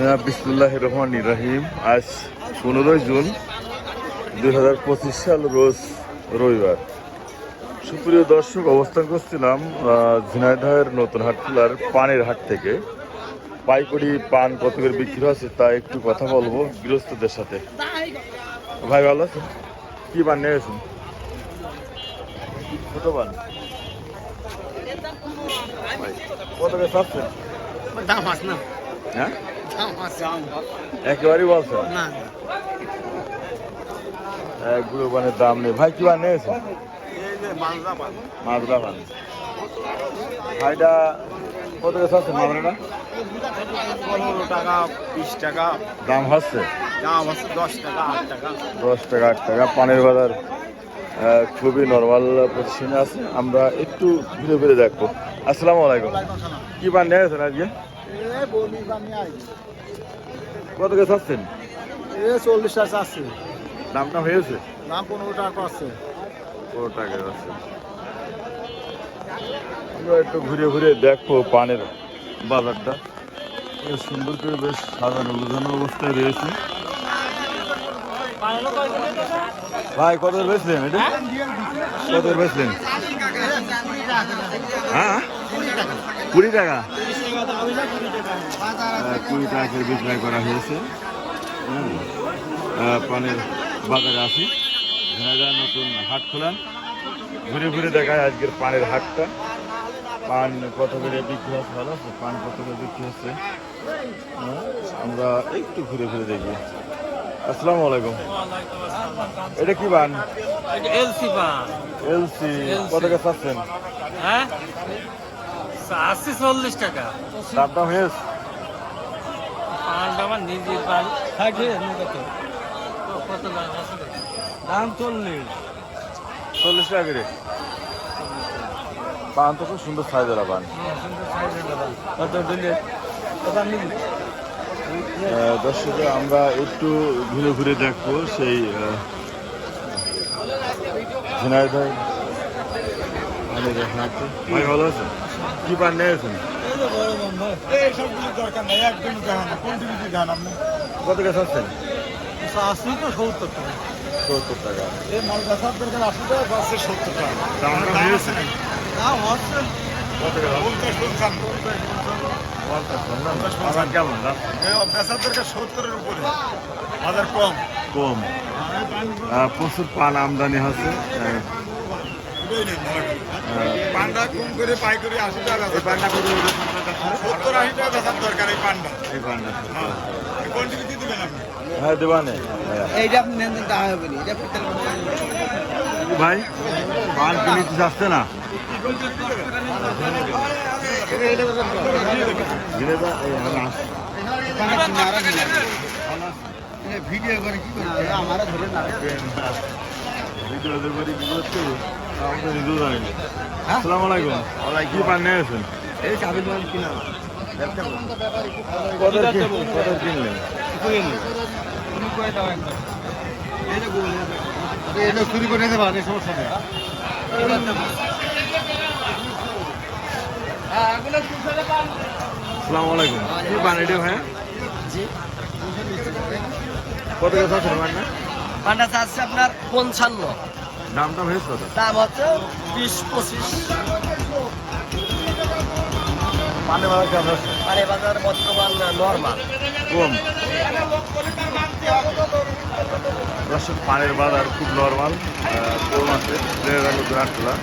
বিসমুল্লাহ রহমান রাহিম। আজ পনেরোই জুন দুই হাজার পঁচিশ সাল রোজ রবিবার। সুপ্রিয় দর্শক অবস্থান করছিলাম ঝিনাইদহের নতুন হাটখোলার পানের হাট থেকে। পাইকড়ি পান কত করে বিক্রি হচ্ছে তা একটু কথা বলব গৃহস্থদের সাথে। ভাই ভালো আছেন? কি পান নিয়ে গেছেন? ছোট পান। কত করে চাচ্ছেন? দাম না। হ্যাঁ? একেবারেই বলছো? না একগুলো মানে দাম নেই। ভাই কি এই যে মালদা পান বান ভাইটা কত আছে মাজরাটা পনেরো টাকা বিশ টাকা। দাম হচ্ছে? দাম আছে দশ টাকা আট টাকা। দশ টাকা আট টাকা। পানের বাজার খুবই নর্মাল পজিশনে আছে। আমরা একটু ঘুরে ঘুরে দেখব। আসসালামু আলাইকুম। কি পান নিয়ে গেছেন আজকে? বানি কত গেছে আসছেন এ চল্লিশ টাকা আছে দামটা হয়েছে? দাম পনেরো টাকা আছে কত টাকা আছে আমরা একটু ঘুরে ঘুরে দেখব পানের বাজারটা। সুন্দর করে বেশ সাজানো গোছানো অবস্থায় রয়েছে। ভাই কত বেচলেন এটা? কত বেচলেন? হ্যাঁ? কুড়ি টাকা। কুড়ি টাকা করে বিক্রয় করা হয়েছে? হুম। আহ, পানের বাজারে আছি ঝিনাইদহ নতুন হাট খোলা ঘুরে ঘুরে দেখায় আজকের পানের হাটটা। পান কত করে বিক্রি হচ্ছে ভালো আছে পান কত করে বিক্রি হচ্ছে? আমরা একটু ঘুরে ঘুরে দেখি। আসসালামু আলাইকুম। এটা কি পান? এলসি পান। এলসি। কত করে চাচ্ছেন? হ্যাঁ? আশি চল্লিশ টাকা। দাম হয়েছে পানটা আমার নিজের পান থাকে কত? কত দাম আছে? দাম চল্লিশ। চল্লিশ টাকা করে। পান তো খুব সুন্দর পান আহ, দর্শকরা আমরা একটু ঘুরে ঘুরে দেখব সেই ভাই ভালো আছে কি পান নিয়েছেন এই সবগুলো দরকার নেই একদম জানা না কোন টিভিতে জানা আপনি কত গেছে আসছেন আশি তো সত্তর টাকা। সত্তর টাকা। এই মাল আশি টাকা সত্তর টাকা দাম দাম হচ্ছে কত গেছে পঞ্চাশ পঞ্চান্ন প্রচুর পান আমদানি হচ্ছে। পান্ডা কম করে পাই করে আশি টাকা কত করে? সত্তর আশি টাকা বেচার দরকার এই পান্ডা। এই সত্তর। কোন টিভিতে দিবেন আপনি। হ্যাঁ দেবানে। হ্যাঁ। এইটা আপনি নেন তা হবে না। এটা পিতল ভাই পান কিনে না। এখন আসছে। ভিডিও করে কি করে আমারা ধরে না ভিডিও করি কি করছে আমি তো নিজেও জানি আসসালামু আলাইকুম। কি পান নিয়ে গেছেন? এই চাবি মাল কিনা। কত কত কিনলেন? এটা চুরি করে নিতে পারে সমস্যা নেই। আসসালামু আলাইকুম। কি পান এটা ভাই কত গেছে আছে পান না পান্ডা চাচ্ছে আপনার পঞ্চান্ন। দামটা হয়েছে কত দাম হচ্ছে বিশ পঁচিশ। পানে বাজার কেমন আছে? মানে বাজার বর্তমান নর্মাল কম। পানের বাজার খুব নর্মাল কম আছে। দেড় আটতলা।